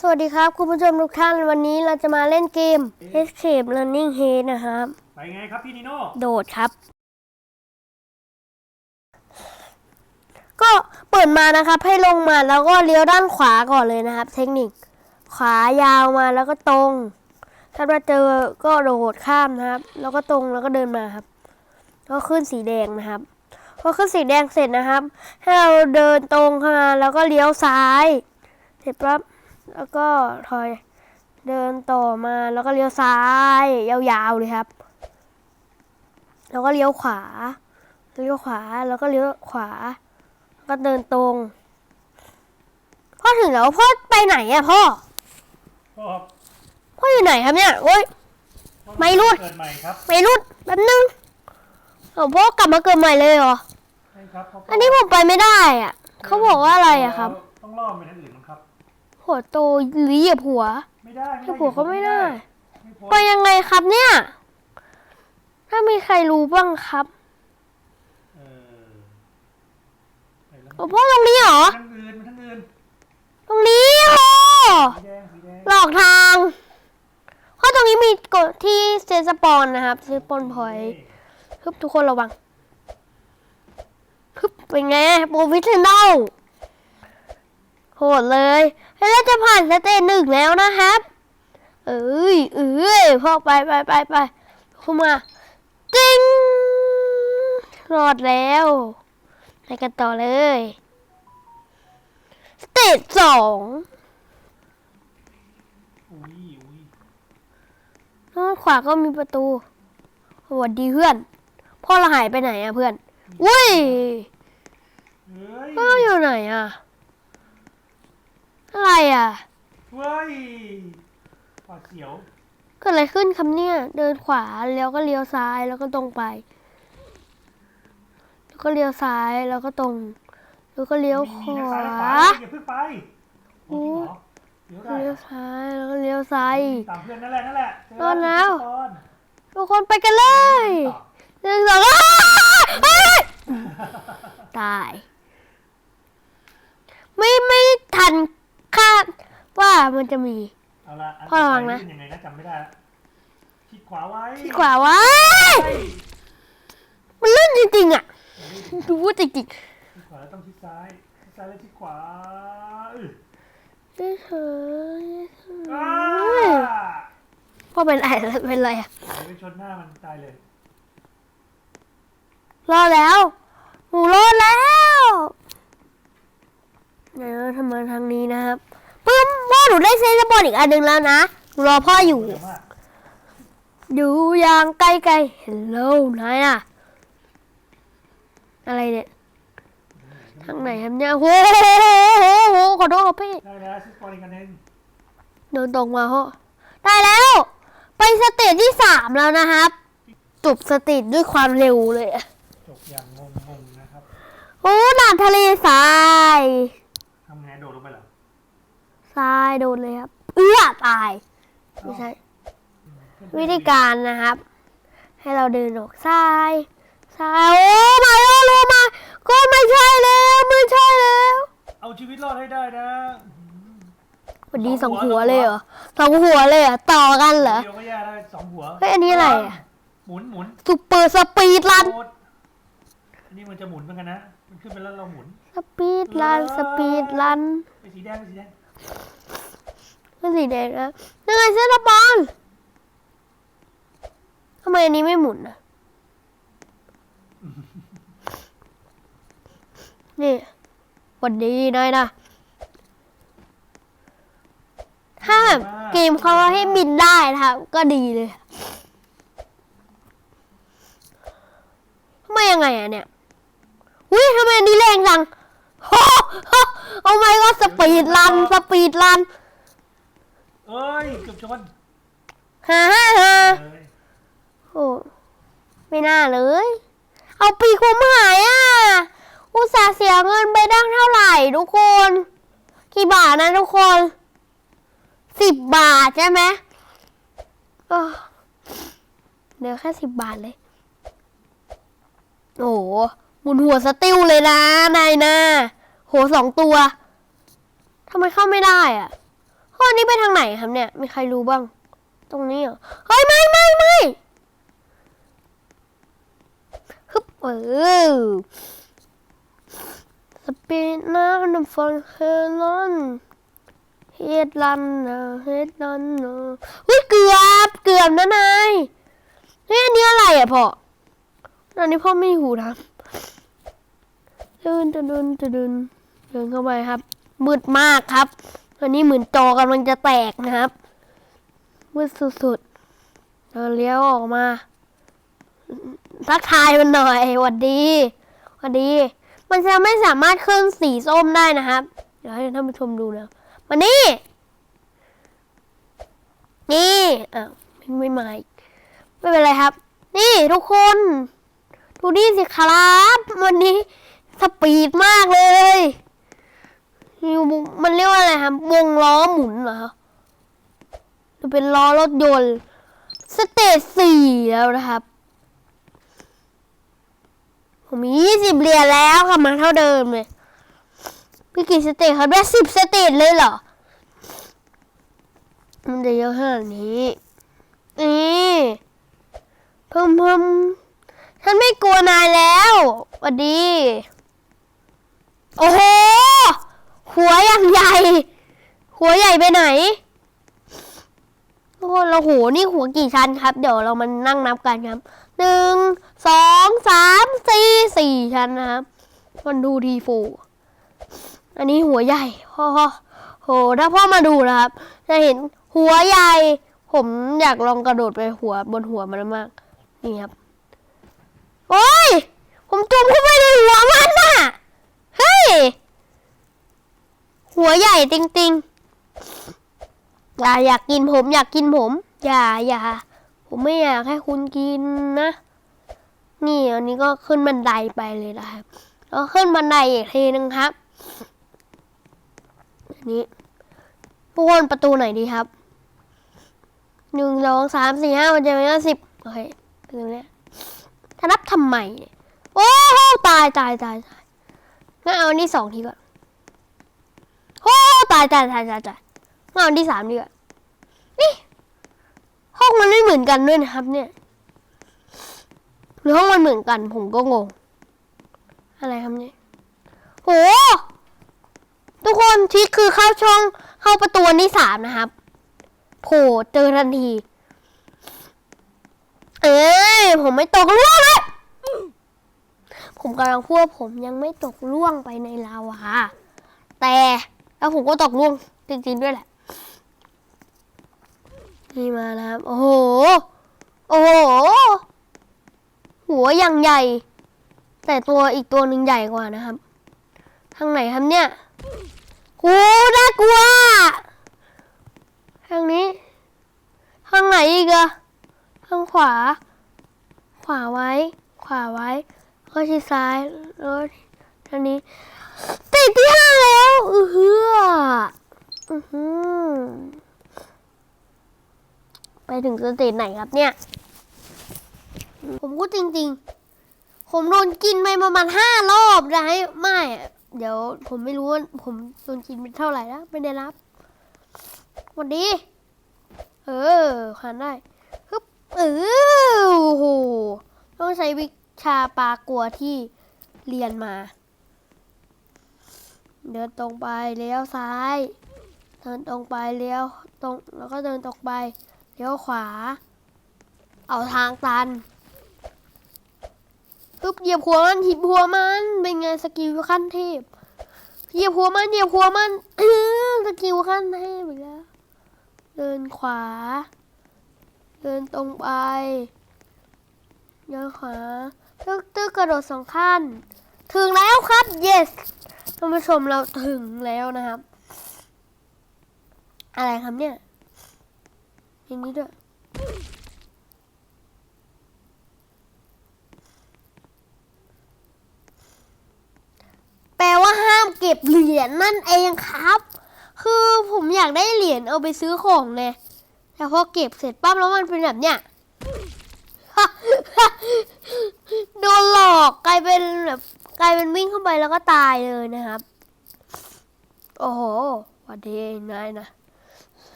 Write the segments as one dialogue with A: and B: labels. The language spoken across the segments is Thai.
A: สวัสดีครับ คุณผู้ชมทุกท่านวันนี้เราจะมาเล่นเกม Escape Learning Head นะครับ
B: ไปไงครับพี่นิโน่
A: โดดครับ ก็เปิดมานะครับให้ลงมาแล้วก็เลี้ยวด้านขวาก่อนเลยนะครับ เทคนิค ขวายาวมาแล้วก็ตรง ถ้าเราเจอก็โดดข้ามนะครับ แล้วก็ตรงแล้วก็เดินมาครับ ก็ขึ้นสีแดงนะครับพอขึ้นสีแดงเสร็จนะครับ ให้เราเดินตรงเข้ามาแล้วก็เลี้ยวซ้าย เสร็จปั๊บ แล้วก็ถอยเดินต่อมาแล้วก็เลี้ยวซ้าย ยาวๆเลยครับ แล้วก็เลี้ยวขวา เลี้ยวขวาแล้วก็เลี้ยวขวา ก็เดินตรง พ่อถึงแล้วพ่อไปไหนอะพ่อ
B: พ่อ
A: พ่ออยู่ไหนครับเนี่ยโอ้ย
B: พ่อ
A: ไม่รู้
B: เกิดใหม่ครับ
A: ไม่รุดแป๊บนึงโอ้พ่อกลับมาเกิดใหม่เลยเหรอ
B: ใช่ครับพ่
A: อันนี้ผมไปไม่ได้อะเขาบอกว่าอะไรอะครับ
B: ต้องล่อมไปทางอื่นมั้งครับ
A: หัวโตหรือเหยียบหัว
B: ไม่ได้
A: เหยียบหัวก็ไม่ได้
B: ไป
A: ยังไงครับเนี่ย ถ้ามีใครรู้บ้างครับ
B: เออไปแล้ว
A: โอ้พ่อตรงนี้เหรอ
B: ทางอื่นทางอื่น
A: ตรงนี้โอ้หลอกทางเพราะตรงนี้มีกดที่เซสปอนนะครับเซสปอนพอยฮึบทุกคนระวังฮึบเป็นไงโปรฟิชชั่นแนล ดเลยแล้วเราจะผ่านสเตจหนึ่งแล้วนะครับ เอ้ยเอ้ยพ่อไปไปไปไปเข้ามาจิ้งรอดแล้วไปกันต่อเลยสเตจสอง
B: อุ้ยอุ้ย
A: ด้านขวาก็มีประตูสวัสดีเพื่อน พ่อเราหายไปไหนอะเพื่อน อุ้ย
B: เฮ้ย
A: พ่ออยู่ไหนอะ อะไรอะ
B: เฮ้ยปอดเสียว
A: เกิดอะไรขึ้นครับเนี่ย เดินขวาแล้วก็เลี้ยวซ้ายแล้วก็ตรงไป แล้วก็เลี้ยวซ้ายแล้วก็ตรง แล้วก็เลี้ยวข
B: มีทั้ง
A: วา
B: ซ้ายและขวา อย่าเพิ่งไปโอ้ จริงเหรอเดี๋ยวได้
A: เลี้ยวซ้ายแล้วก็เลี้ยวซ้าย
B: ตามเพื่อนนั่นแหละนั่นแหละเจ
A: รอดแล้ว
B: ตอน
A: ทุกคนไปกันเลย
B: ต่อ
A: หนึ่งสองอ้าวเฮ้ยตาย ไม่ไม่ทัน คาดว่ามันจะมี
B: เอาละน
A: พ่อระวังนะ
B: ต่อไปยังไงนะจำไม่ได้ละคิดขวาไว้
A: ที่ขวาว้า
B: เฮ้ย
A: มันลื่นจริงๆอะดูว่าจริง
B: ชิดขวาแล้วต้องชิดซ้ายชิดซ้ายแล้วชิดขวาเออ
A: ๆเฮ้ยเฮ้ย
B: อ้า
A: พ่อเป็นอะไรเป็นอะไรอะ
B: เดี๋ยวไปชนหน้ามันตายเลย
A: รอดแล้ว หนูรอดแล้วเดี๋ยวทำ มาทางนี้นะครับปึ๊มพ่อหนูได้เซนสปอนอีกอันหนึ่งแล้วนะหนูรอพ่ออยู่
B: เร็วมาก
A: ดูอย่างไกลๆ Hello นายอะอะไรเนี่ยทางไหนครับเนี่ยโอ้โหโหขอโทษครับพี่
B: ได้แล้วชิดขวาอีกอันหนึง
A: เดินตรงมาเหอะได้แล้ว ไปสเตจที่สามแล้วนะครับจบสเตจด้วยความเร็วเลยอะ
B: จบอย่างงงๆนะครับ
A: โอ้ด่านทะเลทราย
B: ทำไงโดดลงไปเหรอ
A: ทรายโดนเลยครับ เอื้อตายไม่ใช่วิธีการนะครับ ให้เราเดินออกซ้ายซ้ายโอ้มาแล้วโลมา ก็ไม่ใช่แล้วไม่ใช่แล้ว
B: เอาชีวิตรอดให้ได้นะ
A: วันนี้สองหัวเลยเหรอสองหัวเลยเหรอต่อกันเหรอ
B: เดียวก็แย่แล้วสองหัว
A: เฮ้ยอันนี้อะไรอะ
B: หมุนหมุน
A: ซุปเปอร์สปีดรัน
B: โคตรอันนี้มันจะหมุนเหมือนกันนะ มันขึ้นไปแล้วเราหมุน
A: สปีดรัน สปีดรัน
B: ไปสีแดงไปสีแดง
A: เป็นสีแดงนะยังไงเส้นบอลทำไมอันนี้ไม่หมุนอะนี่วันดีนายนะ ถ้าเกมเขาให้บินได้นะครับ ก็ดีเลยทำไมยังไงอะเนี่ยอุ้ยทำไมอันนี้แรงจังโอ้ โหเอาไม่ก็สปีดรันสปีดรัน
B: เอ้ยเกือบชน
A: ฮ่าฮ่าฮ่า
B: เลย
A: โอ้ไม่น่าเลย เอาปีกผมหายอะ อุตส่าห์เสียเงินไปตั้งเท่าไหร่ทุกคน กี่บาทนะทุกคนสิบบาทใช่ไหมเออเดี๋ยวแค่สิบบาทเลย โอ้โหหมุนหัวสติลเลยนะนายนะ โหสองตัวทำไมเข้าไม่ได้อะ่ะเฮ้ยนครับเนี่ย มีใครรู้บ้าง ตรงนี้เหรอ เฮ้ยไม่ไม่ไม่ฮึบเออสปีดน้ำน้ำฟองเฮลอนเฮดลันนะเฮดลันนะอุ้ยเกือบเกือบนะนายเฮ้ยอันนี้อะไรอะพ่อตอนนี้พ่อไม่หูทำเดินเดินเดินเดิน เดินเข้าไปครับ มืดมากครับอันนี้เหมือนจอกำลังจะแตกนะครับ มืดสุดๆเราเลี้ยวออกมา ทักทายมันหน่อยหวัดดีหวัดดี มันจะไม่สามารถขึ้นสีส้มได้นะครับ เดี๋ยวให้ท่านผู้ชมดูนะมานี่ นี่อ้าวไม่ไม่มาอีกไม่เป็นไรครับ นี่ทุกคนดูนี่สิครับ วันนี้สปีดมากเลย มันเรียกว่าอะไรครับวงล้อหมุนเหรอจะเป็นล้อรถยนต์สเตจสี่แล้วนะครับ ผมมียี่สิบเหรียญแล้วกลับมาเท่าเดิมเลยพี่กี่สเตจเขาได้สิบสเตจเลยเหรอ มันจะเยอะขนาดนี้นี่เพิ่มเพิ่มฉันไม่กลัวนายแล้วหวัดดี โอ้โห หัวอย่างใหญ่ หัวใหญ่ไปไหนทุกคนเราโหนี่หัวกี่ชั้นครับ เดี๋ยวเรามานั่งนับกันครับหนึ่งสองสามสี่สี่ชั้นนะครับมันดูทีโฟอันนี้หัวใหญ่พ่อโหถ้าพ่อมาดูนะครับ จะเห็นหัวใหญ่ ผมอยากลองกระโดดไปหัวบนหัวมันมาก นี่ครับ โอ้ย ผมจมเข้าไปในหัวมันน่ะ เฮ้ย หัวใหญ่จริงๆอย่าอยากกินผมอยากกินผม อย่าอย่า ผมไม่อยากให้คุณกินนะ นี่อันนี้ก็ขึ้นบันไดไปเลยนะครับแล้วขึ้นบันไดอีกทีนึงครับอันนี้ทุกคนประตูไหนดีครับหนึ่งสองสามสี่ห้ามันจะเป็นสิบโอเคประตูเนี้ยจะนับทำไมเนี่ยโอ้โหตายตายตายตายงั้นเอาอันที่สองทีก่อน โอ้ตายตายตายตายตายงาอันที่สามดีกว่านี่ ห้องมันไม่เหมือนกันด้วยนะครับ เนี่ย หรือห้องมันเหมือนกัน ผมก็งง อะไรครับเนี่ยโหทุกคนทริคคือเข้าช่องเข้าประตูอันที่สามนะครับโผล่เจอทันที เอ้ยผมไม่ตกล่วงเลยผมกำลังพูดว่าผมยังไม่ตกล่วงไปในลาวาแต่ แล้วผมก็ตกล่วงจริงๆด้วยแหละนี่มานะครับ โอ้โห โอ้โห หัวอย่างใหญ่ แต่ตัวอีกตัวหนึ่งใหญ่กว่านะครับ ทางไหนครับเนี่ยโอ้น่ากลัว ทางนี้ ทางไหนอีกอะทางขวา ขวาไว้ ขวาไว้ก็ที่ซ้ายแล้วทางนี้ แล้วอือหืออือหือไปถึงสเตจไหนครับเนี่ย ผมพูดจริง ๆ ผมโดนกินไปประมาณห้ารอบนะไม่ เดี๋ยวผมไม่รู้ว่าผมโดนกินไปเท่าไหร่แล้วไม่ได้รับวัสดี เออขันได้ฮึบเออโอ้โห ต้องใช้วิชาปลากลัวที่เรียนมา เดินตรงไปเลี้ยวซ้าย เดินตรงไปเลี้ยวตรงแล้วก็เดินตรงไปเลี้ยวขวา เอาทางตันปึ๊บเหยียบหัวมันหิบหัวมันเป็นไงสกิลขั้นเทพเหยียบหัวมันเหยียบหัวมันสกิลขั้นเทพอีกแล้วเดินขวา เดินตรงไปเดินขวาตึกตึกกระโดดสองขั้น ถึงแล้วครับ yes ท่านผู้ชมเราถึงแล้วนะครับ อะไรครับเนี่ยอย่างนี้ด้วยแปลว่าห้ามเก็บเหรียญนั่นเองครับ คือผมอยากได้เหรียญเอาไปซื้อของไงแต่พอเก็บเสร็จปั๊บแล้วมันเป็นแบบเนี้ยโดนหลอกกลายเป็นแบบ กลายเป็นวิ่งเข้าไปแล้วก็ตายเลยนะครับ โอ้โหวัดดีนายนะ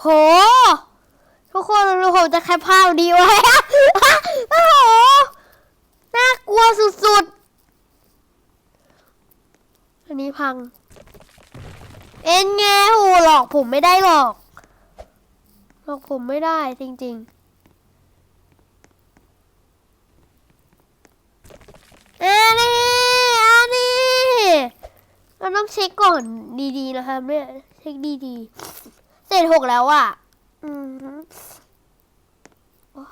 A: โห ทุกคนผมจะแคปภาพดีไว้โอ้โห น่ากลัวสุดๆ อันนี้พัง เอ็นไงโหหลอกผมไม่ได้หรอก หลอกผมไม่ได้จริงๆอันนี้อันนี้ เราต้องเช็คก่อนดีๆนะครับเนี่ยเช็คดีๆเสร็จหกแล้วอะอือหือโอ้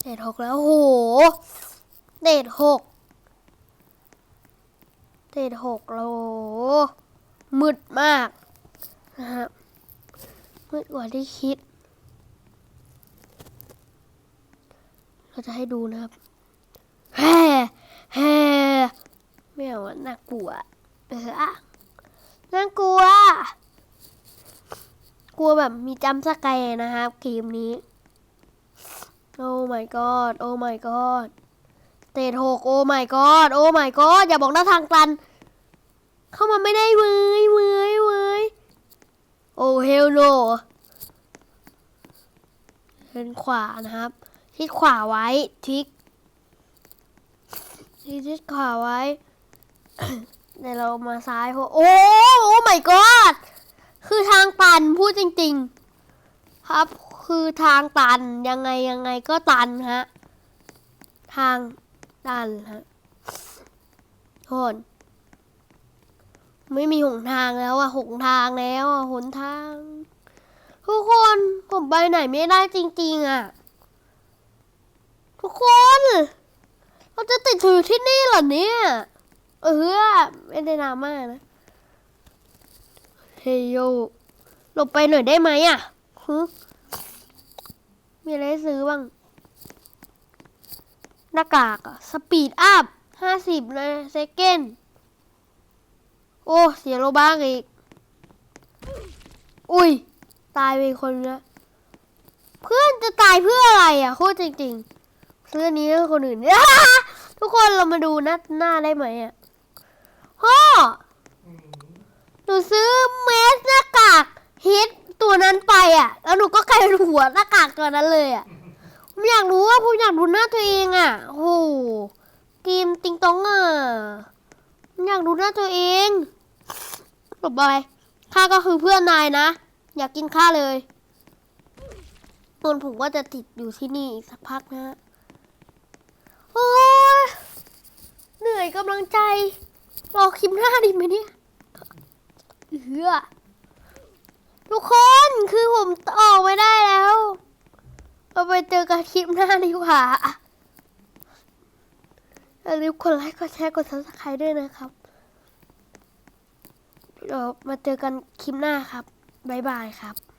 A: เสร็จหกแล้วโหเสร็จหกเสร็จหกแล้วโหมืดมากนะครับมืดกว่าที่คิด เราจะให้ดูนะครับแฮ่แฮ่ ไม่เอาอะน่ากลัวเออะน่ากลัว กลัวแบบมีจำสแกร์นะครับเกมนี้ โอ้ my god โอ้ my god เตะหกโอ้ my god โอ้ my god อย่าบอกหน้าทางตัน เข้ามาไม่ได้เว้ยเว้ยเว้ยโอ้ hell no เดินขวานะครับทิศขวาไว้ทิกทิศขวาไว้ เดี๋ยวเรามาซ้ายเพราะโอ้โอ้ my god คือทางตันพูดจริง ๆ ครับ คือทางตันยังไงยังไงก็ตันฮะ ทางตันฮะโทนไม่มีหนทางแล้วอะหนทางแล้วอะหนทาง ทุกคนผมไปไหนไม่ได้จริง ๆอะทุกคน เราจะติดถือที่นี่เหรอเนี่ย เออไม่ได้นามากนะเฮโยหลบไปหน่อยได้ไหมอะฮึมีอะไรซื้อบ้าง หน้ากากอะสปีดอัพห้าสิบนะเซเกนโอ้ เสียโลบ้างอีก อุ้ย ตายไปคนละเพื่อนจะตายเพื่ออะไรอะโคตรจริง ๆ ซื้อนนี้ให้คนอื่น ทุกคนเรามาดูหน้าหน้าได้ไหมอะ พ่อ หนูซื้อเมสหน้ากากฮิตตัวนั้นไปอะ แล้วหนูก็กลายเป็นหัวหน้ากากตัวนั้นเลยอะ ผมอยากรู้ว่าผมอยากดูหน้าตัวเองอะโอ้โหเกมติงตองอะผมอยากดูหน้าตัวเองจบไปข้าก็คือเพื่อนนายนะ อยากกินข้าเลยส่วนผมก็จะติดอยู่ที่นี่อีกสักพักนะ โอ้เหนื่อยกำลังใจ รอคลิปหน้าดีไหมเนี่ยเอือทุกคนคือผมออกไม่ได้แล้วเราไปเจอกันคลิปหน้าดีกว่าอย่าลืมกดไลค์กดแชร์กดซับสไครต์ด้วยนะครับเดี๋ยวมาเจอกันคลิปหน้าครับ บ๊ายบายครับ